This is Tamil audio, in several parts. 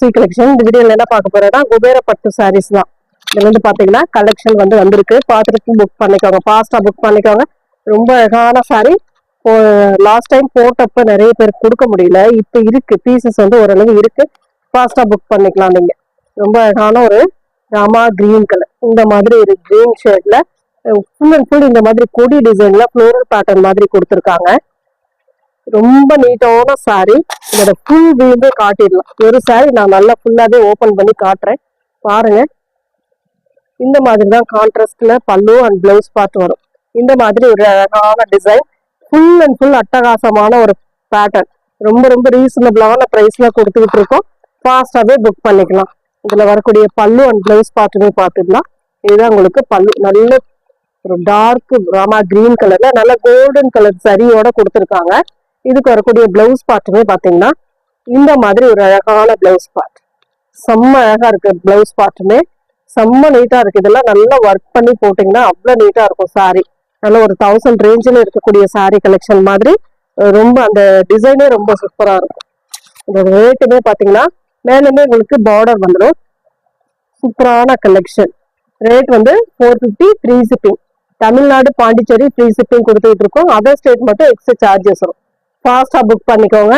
சி கலெக்ஷன் இந்த வீடியோல என்ன பார்க்க போறேன்னா குபேர பட்டு சாரீஸ் தான். இதுல வந்து பாத்தீங்கன்னா கலெக்ஷன் வந்து வந்திருக்கு. பார்த்துட்டு புக் பண்ணிக்கோங்க. ஃபாஸ்டா புக் பண்ணிக்கோங்க. ரொம்ப அழகான சாரி லாஸ்ட் டைம் போட்டப்ப நிறைய பேருக்கு கொடுக்க முடியல. இப்போ இருக்கு. பீசஸ் வந்து ஓரளவு இருக்கு. ஃபாஸ்டா புக் பண்ணிக்கலாம் நீங்க. ரொம்ப அழகான ஒரு ராமா கிரீன் கலர் இந்த மாதிரி ஒரு கிரீன் ஷேட்ல ஃபுல் அண்ட் ஃபுல் இந்த மாதிரி கொடி டிசைன்ல ஃப்ளோரல் பேட்டர்ன் மாதிரி கொடுத்துருக்காங்க. ரொம்ப நீட்டான சாரி இதோட ஃபுல் வியூவே காட்டிடலாம். ஒரு சாரி நான் நல்லா ஃபுல்லாகவே ஓப்பன் பண்ணி காட்டுறேன். பாருங்க. இந்த மாதிரி தான் கான்ட்ராஸ்ட்ல பல்லு அண்ட் பிளவுஸ் பார்ட் வரும். இந்த மாதிரி ஒரு அழகான டிசைன் ஃபுல் அண்ட் ஃபுல் அட்டகாசமான ஒரு பேட்டர்ன் ரொம்ப ரொம்ப ரீசனபிளான ப்ரைஸ்ல கொடுத்துக்கிட்டு இருக்கோம். ஃபாஸ்ட்டாகவே புக் பண்ணிக்கலாம். இதில் வரக்கூடிய பல்லு அண்ட் பிளவுஸ் பார்ட்டுமே பார்த்துக்கலாம் இதுதான் உங்களுக்கு பல்லு நல்ல ஒரு டார்க் ராமா கிரீன் கலர்ல நல்ல கோல்டன் கலர் சரியோட கொடுத்துருக்காங்க. இதுக்கு வரக்கூடிய பிளவுஸ் பார்ட்டுமே பார்த்தீங்கன்னா இந்த மாதிரி ஒரு அழகான பிளவுஸ் பார்ட் செம்ம அழகா இருக்கு பிளவுஸ் பார்ட்டுமே செம்ம நீட்டா இருக்கு. இதெல்லாம் நல்லா ஒர்க் பண்ணி போட்டீங்கன்னா அவ்வளவு நீட்டா இருக்கும் சாரி நல்ல ஒரு தௌசண்ட் ரேஞ்சில் இருக்கக்கூடிய சாரி கலெக்ஷன் மாதிரி ரொம்ப அந்த டிசைனே ரொம்ப சூப்பரா இருக்கும். இந்த ரேட்டுமே பார்த்தீங்கன்னா மேலுமே உங்களுக்கு பார்டர் வந்துடும் சூப்பரான கலெக்ஷன் ரேட் வந்து four fifty free shipping Tamil Nadu Pondicherry free shipping கொடுத்துட்டு இருக்கோம். அதர் ஸ்டேட் மட்டும் எக்ஸ்ட்ரா சார்ஜஸ் வரும். ஃபாஸ்ட்டாக புக் பண்ணிக்கோங்க.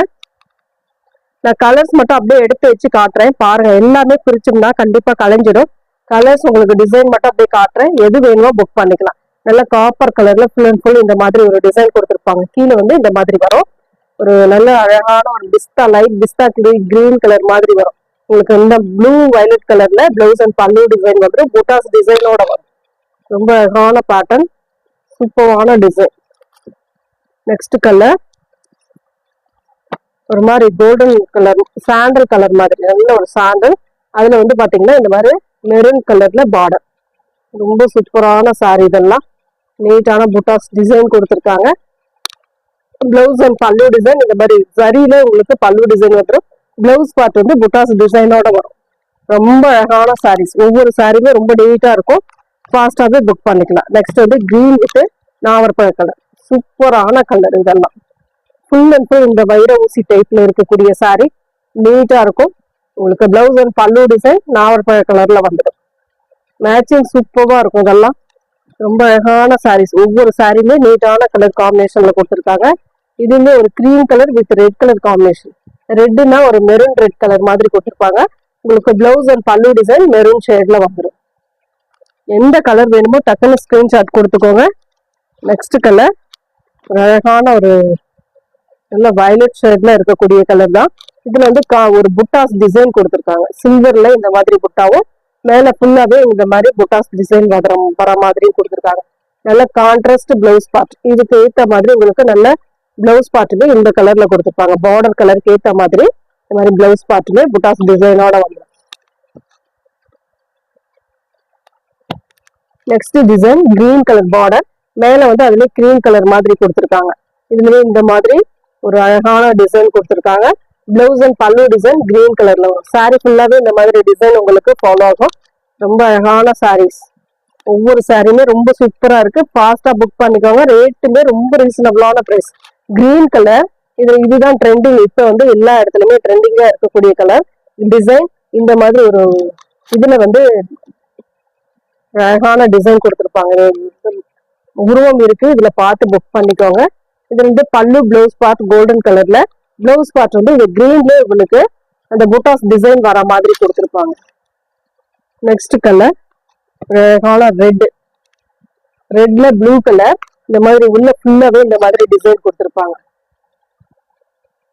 நான் கலர்ஸ் மட்டும் அப்படியே எடுத்து வச்சு காட்டுறேன். பாருங்கள் எல்லாமே பிரிச்சோம்னா கண்டிப்பாக கலைஞ்சிடும். கலர்ஸ் உங்களுக்கு டிசைன் மட்டும் அப்படியே காட்டுறேன். எது வேணுமோ புக் பண்ணிக்கலாம். நல்ல காப்பர் கலரில் ஃபுல் அண்ட் ஃபுல் இந்த மாதிரி ஒரு டிசைன் கொடுத்துருப்பாங்க. கீழே வந்து இந்த மாதிரி வரும். ஒரு நல்ல அழகான ஒரு pista light pista green colour மாதிரி வரும். உங்களுக்கு இந்த ப்ளூ வயலட் கலரில் ப்ளவுஸ் அண்ட் பல்லு டிசைன் வந்துடும் புட்டாஸ் டிசைனோட வரும். ரொம்ப அழகான பேட்டர்ன் சூப்பரான டிசைன் நெக்ஸ்ட் கலர் ஒரு மாதிரி கோல்டன் கலர் சாண்டல் கலர் மாதிரி நல்ல ஒரு சாண்டல் அதில் வந்து பார்த்தீங்கன்னா இந்த மாதிரி மெரூன் கலரில் பார்டர் ரொம்ப சூப்பரான சாரி இதெல்லாம். நீட்டான புட்டாஸ் டிசைன் கொடுத்துருக்காங்க. பிளவுஸ் அண்ட் பல்லு டிசைன் இந்த மாதிரி சரியில உங்களுக்கு பல்லு டிசைன் வந்துடும் பிளவுஸ் பார்ட் வந்து புட்டாஸ் டிசைனோட வரும். ரொம்ப அழகான சாரீஸ் ஒவ்வொரு சாரியுமே ரொம்ப நீட்டாக இருக்கும். ஃபாஸ்ட்டாகவே புக் பண்ணிக்கலாம். நெக்ஸ்ட் வந்து க்ரீன் வித் நாவற்பழ கலர் சூப்பரான கலர் இதெல்லாம். ஃபுல் அண்ட் ஃபுல் இந்த வைர ஊசி டைப்ல இருக்கக்கூடிய சாரி நீட்டா இருக்கும். உங்களுக்கு பிளவுஸ் அண்ட் பல்லு டிசைன் நாவற்பழ கலர்ல வந்துடும். மேட்சிங் சூப்பராக இருக்கும் இதெல்லாம். ரொம்ப அழகான சாரீஸ் ஒவ்வொரு சாரியுமே நீட்டான கலர் காம்பினேஷன்ல கொடுத்துருக்காங்க. இதுவுமே ஒரு cream colour with red colour combination ரெட்னா ஒரு மெரூன் ரெட் கலர் மாதிரி கொடுத்துருப்பாங்க. உங்களுக்கு blouse and pallu design maroon ஷேட்ல வந்துடும். எந்த கலர் வேணுமோ டக்குன்னு ஸ்கிரீன்ஷாட் கொடுத்துக்கோங்க. நெக்ஸ்ட் கலர் ஒரு அழகான ஒரு நல்ல வயலட் ஷேட்ல இருக்கக்கூடிய கலர் தான். இதுல வந்து கா- ஒரு புட்டாஸ் டிசைன் கொடுத்துருக்காங்க. சில்வர்ல இந்த மாதிரி புட்டாவும் மேல ஃபுல்லாவே இந்த மாதிரி புட்டாஸ் டிசைன் வர வர மாதிரியும் கொடுத்துருக்காங்க. நல்ல கான்ட்ராஸ்ட் பிளவுஸ் பார்ட் இதுக்கு ஏத்த மாதிரி உங்களுக்கு நல்ல பிளவுஸ் பார்ட்டுமே இந்த கலர்ல கொடுத்துருப்பாங்க. பார்டர் கலருக்கு ஏத்த மாதிரி இந்த மாதிரி பிளவுஸ் பார்ட்டுமே புட்டாஸ் டிசைனோட வந்துடும் next design green colour border மேல வந்து அதுல கிரீன் கலர் மாதிரி கொடுத்துருக்காங்க. இதுலயே இந்த மாதிரி ஒரு அழகான டிசைன் கொடுத்துருக்காங்க. Blouse and pallu design green கலர்ல வரும். சாரி ஃபுல்லாவே இந்த மாதிரி டிசைன் உங்களுக்கு ஃபாலோ ஆகும். ரொம்ப அழகான சாரீஸ் ஒவ்வொரு சாரியுமே ரொம்ப சூப்பரா இருக்கு. ஃபாஸ்டா புக் பண்ணிக்கோங்க. ரேட்டுமே ரொம்ப ரீசனபிளான பிரைஸ் கிரீன் கலர் இது இதுதான் ட்ரெண்டிங் இப்போ வந்து எல்லா இடத்துலயுமே ட்ரெண்டிங்கா இருக்கக்கூடிய கலர் டிசைன் இந்த மாதிரி ஒரு இதுல வந்து அழகான டிசைன் கொடுத்துருப்பாங்க. உருவம் இருக்கு. இதுல பார்த்து புக் பண்ணிக்கோங்க. இது வந்து பல்லு பிளவுஸ் பார்ட் கோல்டன் கலர்ல பிளவுஸ் பார்ட் வந்து இது கிரீன்ல உங்களுக்கு அந்த புட்டாஸ் டிசைன் வர மாதிரி கொடுத்துருப்பாங்க. நெக்ஸ்ட் கலர் அழகான ரெட் ரெட்ல ப்ளூ கலர் இந்த மாதிரி உள்ள ஃபுல்லாவே இந்த மாதிரி டிசைன் கொடுத்துருப்பாங்க.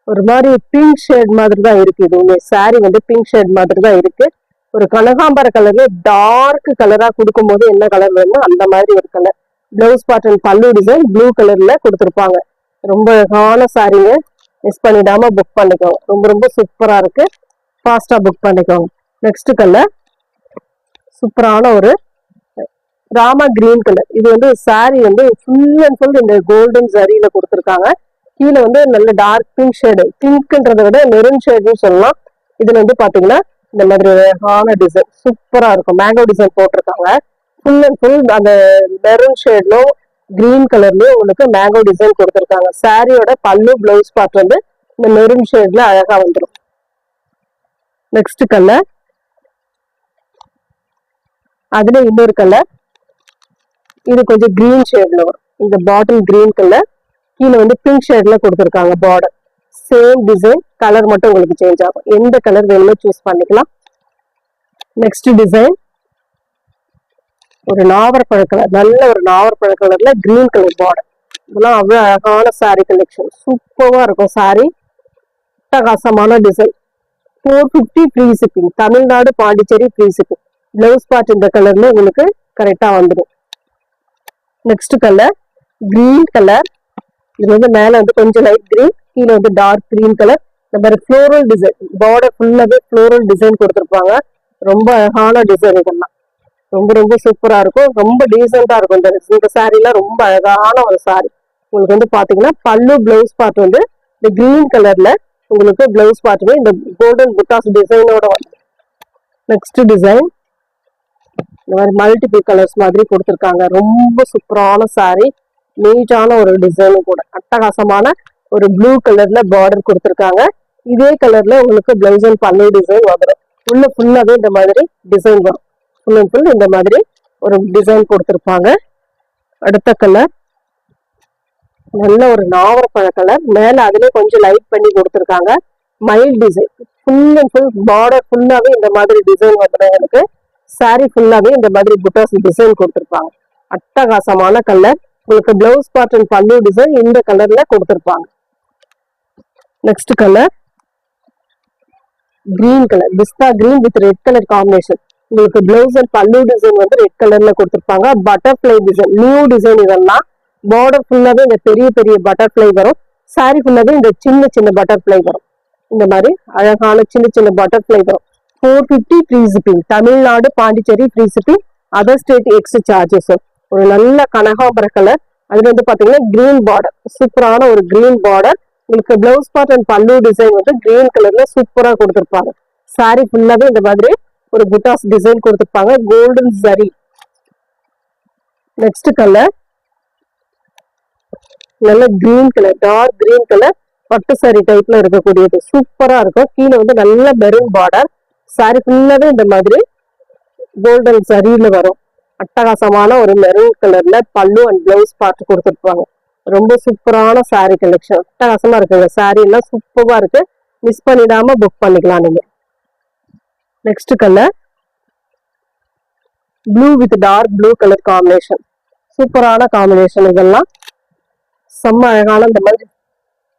ஒரு மாதிரி பிங்க் ஷேட் மாதிரி தான் இருக்கு இது உங்க சாரி வந்து பிங்க் ஷேட் மாதிரி தான் இருக்கு. ஒரு கனகாம்பர கலர்ல டார்க் கலரா கொடுக்கும்போது என்ன கலர் வேணுமோ அந்த மாதிரி ஒரு கலர் பிளவுஸ் பாட்டன் பல்லு டிசைன் ப்ளூ கலர்ல கொடுத்துருப்பாங்க. ரொம்ப அழகான சாரீங்க மிஸ் பண்ணிடாம புக் பண்ணிக்கோங்க. ரொம்ப ரொம்ப சூப்பரா இருக்கு. ஃபாஸ்டா புக் பண்ணிக்கோங்க. நெக்ஸ்ட் கலர் சூப்பரான ஒரு ராமா கிரீன் கலர் இது வந்து சாரி வந்து ஃபுல் அண்ட் ஃபுல் இந்த கோல்டன் சரியில கொடுத்துருக்காங்க. கீழே வந்து நல்ல டார்க் பிங்க் ஷேடு பிங்க்ன்றதை விட மெரூன் ஷேடுன்னு சொல்லலாம். இதுல வந்து பாத்தீங்கன்னா இந்த மாதிரி ஒரு அழகான டிசைன் சூப்பரா இருக்கும். மேங்கோ டிசைன் போட்டிருக்காங்க. ஃபுல் அண்ட் ஃபுல் அந்த மெரூன் ஷேட்லும் கிரீன் கலர்லயும் உங்களுக்கு மேங்கோ டிசைன் கொடுத்துருக்காங்க. சாரியோட பல்லு பிளவுஸ் பார்ட் வந்து இந்த மெரூன் ஷேட்ல அழகா வந்துடும் நெக்ஸ்ட் கலர் அதுல இன்னொரு கலர் இது கொஞ்சம் கிரீன் ஷேட்ல வரும். இந்த பாட்டில் கிரீன் கலர் கீழே வந்து பிங்க் ஷேட்ல கொடுத்துருக்காங்க பார்டர் சேம் டிசைன் கலர் மட்டும் உங்களுக்கு சேஞ்ச் ஆகும். எந்த கலர் வேணுமோ சூஸ் பண்ணிக்கலாம். நெக்ஸ்ட் டிசைன் ஒரு நாவற்பழ கலர் நல்ல ஒரு நாவற்பழ கலர்ல கிரீன் கலர் பார்டர் இதெல்லாம் அவ்வளோ அழகான சாரீ கலெக்ஷன் சூப்பராக இருக்கும் saree. அட்டகாசமான design four fifty free shipping Tamil Nadu Pondicherry free shipping blouse part இந்த கலர்ல உங்களுக்கு கரெக்டாக வந்துடும் நெக்ஸ்ட் கலர் கிரீன் கலர் இது வந்து மேலே வந்து கொஞ்சம் லைட் கிரீன் கீழே வந்து டார்க் கிரீன் கலர் இந்த மாதிரி ஃப்ளோரல் டிசைன் பார்டர் ஃபுல்லாகவே ஃப்ளோரல் டிசைன் கொடுத்துருப்பாங்க. ரொம்ப அழகான டிசைன் இதெல்லாம். ரொம்ப ரொம்ப சூப்பரா இருக்கும். ரொம்ப டீசெண்டா இருக்கும். இந்த இந்த சாரீலாம் ரொம்ப அழகான ஒரு சாரி உங்களுக்கு வந்து பாத்தீங்கன்னா பல்லு பிளவுஸ் பார்ட் வந்து இந்த கிரீன் கலர்ல உங்களுக்கு பிளவுஸ் பார்ட்டுமே இந்த கோல்டன் புட்டாஸ் டிசைனோட நெக்ஸ்ட் டிசைன் இந்த மாதிரி மல்டிபிள் கலர்ஸ் மாதிரி கொடுத்துருக்காங்க. ரொம்ப சூப்பரான saree. நீட்டான ஒரு டிசைனும் கூட. அட்டகாசமான ஒரு ப்ளூ கலர்ல பார்டர் கொடுத்துருக்காங்க. இதே கலர்ல உங்களுக்கு பிளவுஸ் அண்ட் பல்லு டிசைன் வந்துடும் உள்ள ஃபுல்லாவே இந்த மாதிரி டிசைன் வரும். ஃபுல் அண்ட் ஃபுல் இந்த மாதிரி ஒரு டிசைன் கொடுத்துருப்பாங்க. அடுத்த கலர் நல்ல ஒரு நாவரப்பழ கலர் மேல அதுலயே கொஞ்சம் லைட் பண்ணி கொடுத்துருக்காங்க. Mile design full and full border ஃபுல்லாவே இந்த மாதிரி டிசைன் வந்துடும் எனக்கு. saree ஃபுல்லாவே இந்த மாதிரி புட்டாஸ் டிசைன் கொடுத்துருப்பாங்க. அட்டகாசமான கலர் உங்களுக்கு blouse part and pallu design இந்த கலர்ல கொடுத்துருப்பாங்க. Next colour green colour pista green with red colour combination உங்களுக்கு பிளவுஸ் அண்ட் பல்லு டிசைன் வந்து ரெட் கலர்ல கொடுத்துருப்பாங்க. பட்டர்ஃப்ளை டிசைன் நியூ டிசைன் இதெல்லாம் பார்டர் ஃபுல்லாவே இந்த பெரிய பெரிய பட்டர்ஃப்ளை வரும். சாரி ஃபுல்லாவே இந்த சின்ன சின்ன பட்டர்ஃப்ளை வரும். இந்த மாதிரி அழகான சின்ன சின்ன பட்டர்ஃப்ளை வரும். Four fifty free shipping Tamil Nadu Pondicherry free shipping other state extra charges ஒரு நல்ல கனகாம்பர கலர் அதுல வந்து பாத்தீங்கன்னா கிரீன் பார்டர் சூப்பரான ஒரு கிரீன் பார்டர் உங்களுக்கு blouse part and pallu design வந்து கிரீன் கலர்ல சூப்பரா கொடுத்துருப்பாங்க. சாரி ஃபுல்லாவே இந்த மாதிரி ஒரு புட்டாஸ் டிசைன் கொடுத்துருப்பாங்க. கோல்டன் சரி நெக்ஸ்ட் கலர் நல்ல green colour dark green colour பட்டு சாரி டைப்ல இருக்கக்கூடியது. சூப்பரா இருக்கும். கீழே வந்து நல்ல மெரூன் பார்டர் சாரி ஃபுல்லாவே இந்த மாதிரி கோல்டன் சரியில வரும். அட்டகாசமான ஒரு மெரூன் கலர்ல பல்லு அண்ட் பிளவுஸ் பார்த்து கொடுத்துருப்பாங்க. ரொம்ப சூப்பரான சாரி கலெக்ஷன் அட்டகாசமா இருக்குங்க. சாரி எல்லாம் சூப்பரா இருக்கு. மிஸ் பண்ணிடாம புக் பண்ணிக்கலாம் நீங்க. Next colour blue with dark blue colour combination சூப்பரான காம்பினேஷன் இதெல்லாம். செம்ம அழகான இந்த மாதிரி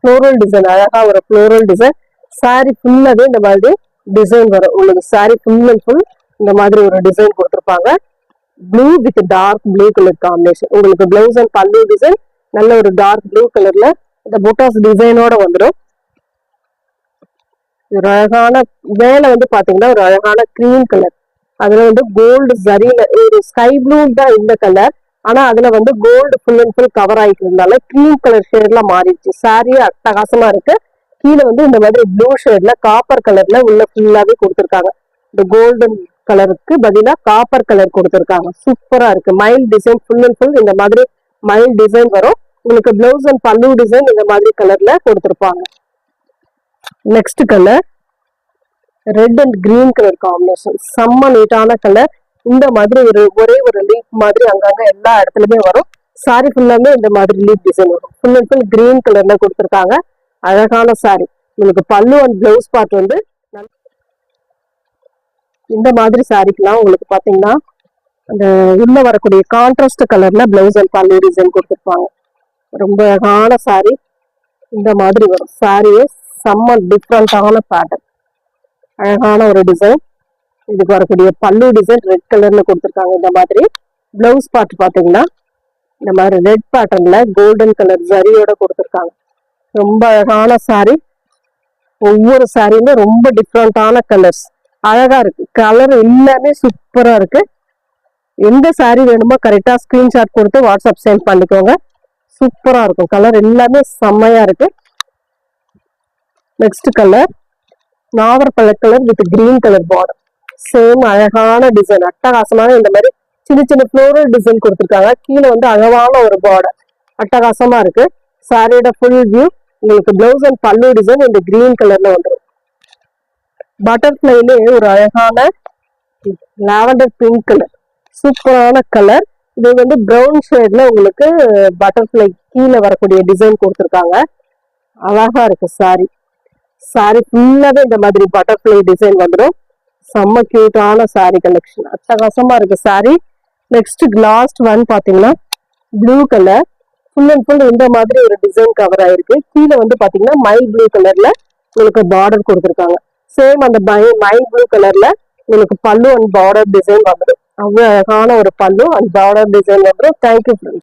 ஃப்ளோரல் டிசைன் அழகாக ஒரு ஃப்ளோரல் டிசைன் சாரி ஃபுல்லாகவே இந்த மாதிரி டிசைன் வரும். உங்களுக்கு சாரி ஃபுல் அண்ட் ஃபுல் இந்த மாதிரி ஒரு டிசைன் கொடுத்துருப்பாங்க. Blue with dark blue colour combination உங்களுக்கு பிளவுஸ் அண்ட் பல்லு டிசைன் நல்ல ஒரு டார்க் ப்ளூ கலர்ல இந்த புட்டாஸ் டிசைனோட வந்துடும் ஒரு அழகான மேல வந்து பாத்தீங்கன்னா ஒரு அழகான கிரீம் கலர் அதுல வந்து கோல்டு சரியில ஒரு ஸ்கை ப்ளூ தான் இந்த கலர் ஆனா அதுல வந்து gold full and full cover ஆயிட்டு கிரீம் கலர் ஷேட்ல மாறிடுச்சு. சாரியே அட்டகாசமா இருக்கு. கீழே வந்து இந்த மாதிரி ப்ளூ ஷேட்ல காப்பர் கலர்ல உள்ள ஃபுல்லாவே கொடுத்துருக்காங்க. இந்த கோல்டன் கலருக்கு பதிலா காப்பர் கலர் கொடுத்துருக்காங்க. சூப்பரா இருக்கு. மைல் டிசைன் ஃபுல் அண்ட் ஃபுல் இந்த மாதிரி மைல் டிசைன் வரும். உங்களுக்கு பிளவுஸ் அண்ட் பல்லு டிசைன் இந்த மாதிரி கலர்ல கொடுத்துருப்பாங்க. Next colour red and green colour combination செம்ம நீட்டான கலர் இந்த மாதிரி ஒரு ஒரே ஒரு லீப் மாதிரி அங்கங்க எல்லா இடத்துலயுமே வரும். சாரி ஃபுல்லாமே இந்த மாதிரி லீப் டிசைன் வரும். ஃபுல் அண்ட் ஃபுல் கிரீன் கலர்ல கொடுத்துருக்காங்க. அழகான சாரி உங்களுக்கு பல்லு அண்ட் பிளவுஸ் பார்ட் வந்து இந்த மாதிரி சாரிக்கெல்லாம் உங்களுக்கு பாத்தீங்கன்னா அந்த உள்ள வரக்கூடிய கான்ட்ராஸ்ட் கலர்ல பிளவுஸ் அண்ட் பல்லு டிசைன் கொடுத்துருப்பாங்க. ரொம்ப அழகான சாரி இந்த மாதிரி வரும். சாரியே செம்ம டிஃப்ரெண்டான பேட்டர்ன் அழகான ஒரு டிசைன் இதுக்கு வரக்கூடிய பல்லு டிசைன் ரெட் கலர்ல கொடுத்துருக்காங்க. இந்த மாதிரி பிளவுஸ் பார்ட் பார்த்தீங்கன்னா இந்த மாதிரி ரெட் பேட்டர்ன்ல கோல்டன் கலர் ஜரியோட கொடுத்துருக்காங்க. ரொம்ப அழகான சாரி ஒவ்வொரு சாரியுமே ரொம்ப டிஃப்ரெண்டான கலர்ஸ் அழகா இருக்கு. கலர் எல்லாமே சூப்பரா இருக்கு. எந்த சாரி வேணுமோ கரெக்டாக ஸ்கிரீன்ஷாட் கொடுத்து வாட்ஸ்அப் சென்ட் பண்ணிக்கோங்க. சூப்பராக இருக்கும். கலர் எல்லாமே செம்மையாக இருக்குது next colour நாகர்பழ colour with green colour border same அழகான டிசைன் அட்டகாசமான இந்த மாதிரி சின்ன சின்ன ஃப்ளோரல் டிசைன் கொடுத்துருக்காங்க. கீழே வந்து அழகான ஒரு பார்டர் அட்டகாசமா இருக்கு. சாரியோட ஃபுல் வியூ உங்களுக்கு பிளவுஸ் அண்ட் பல்லு டிசைன் இந்த கிரீன் கலர்ல வந்துடும் பட்டர்ஃப்ளைலே ஒரு அழகான லாவெண்டர் பிங்க் கலர் சூப்பரான கலர் இது வந்து ப்ரௌன் ஷேட்ல உங்களுக்கு பட்டர்ஃப்ளை கீழே வரக்கூடிய டிசைன் கொடுத்துருக்காங்க. அழகா இருக்கு சாரி சாரி ஃபுல்லாவே இந்த மாதிரி பட்டர்ஃப்ளை டிசைன் வந்துடும் செம்ம கியூட்டான சாரி கலெக்ஷன் அட்டகாசமா இருக்கு சாரி நெக்ஸ்ட் லாஸ்ட் ஒன் பாத்தீங்கன்னா blue colour full and full இந்த மாதிரி ஒரு டிசைன் கவர் ஆயிருக்கு. கீழே வந்து பாத்தீங்கன்னா மை ப்ளூ கலர்ல உங்களுக்கு பார்டர் கொடுத்துருக்காங்க. சேம் அந்த மை மைல் ப்ளூ கலர்ல உங்களுக்கு பல்லு அண்ட் பார்டர் டிசைன் வந்துடும் அவ்வளோ அழகான ஒரு பல்லு அண்ட் பார்டர் டிசைன் வந்துடும் தேங்க்யூ ஃப்ரெண்ட்ஸ்